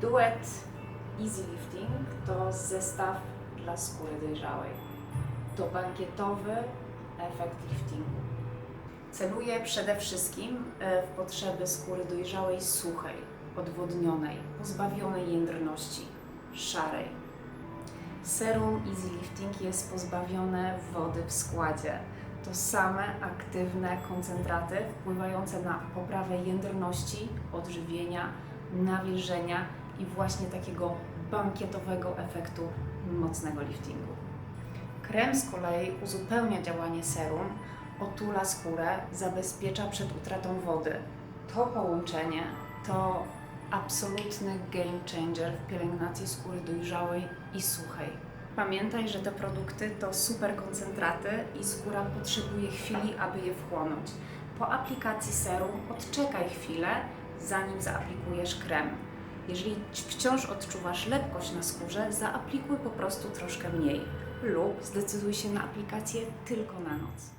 Duet Easy Lifting to zestaw dla skóry dojrzałej. To bankietowy efekt liftingu. Celuje przede wszystkim e, w potrzeby skóry dojrzałej, suchej, odwodnionej, pozbawionej jędrności, szarej. Serum Easy Lifting jest pozbawione wody w składzie. To same aktywne koncentraty wpływające na poprawę jędrności, odżywienia, nawilżenia i właśnie takiego bankietowego efektu mocnego liftingu. Krem z kolei uzupełnia działanie serum, otula skórę, zabezpiecza przed utratą wody. To połączenie to absolutny game changer w pielęgnacji skóry dojrzałej i suchej. Pamiętaj, że te produkty to super koncentraty i skóra potrzebuje chwili, aby je wchłonąć. Po aplikacji serum odczekaj chwilę, zanim zaaplikujesz krem. Jeżeli wciąż odczuwasz lepkość na skórze, zaaplikuj po prostu troszkę mniej lub zdecyduj się na aplikację tylko na noc.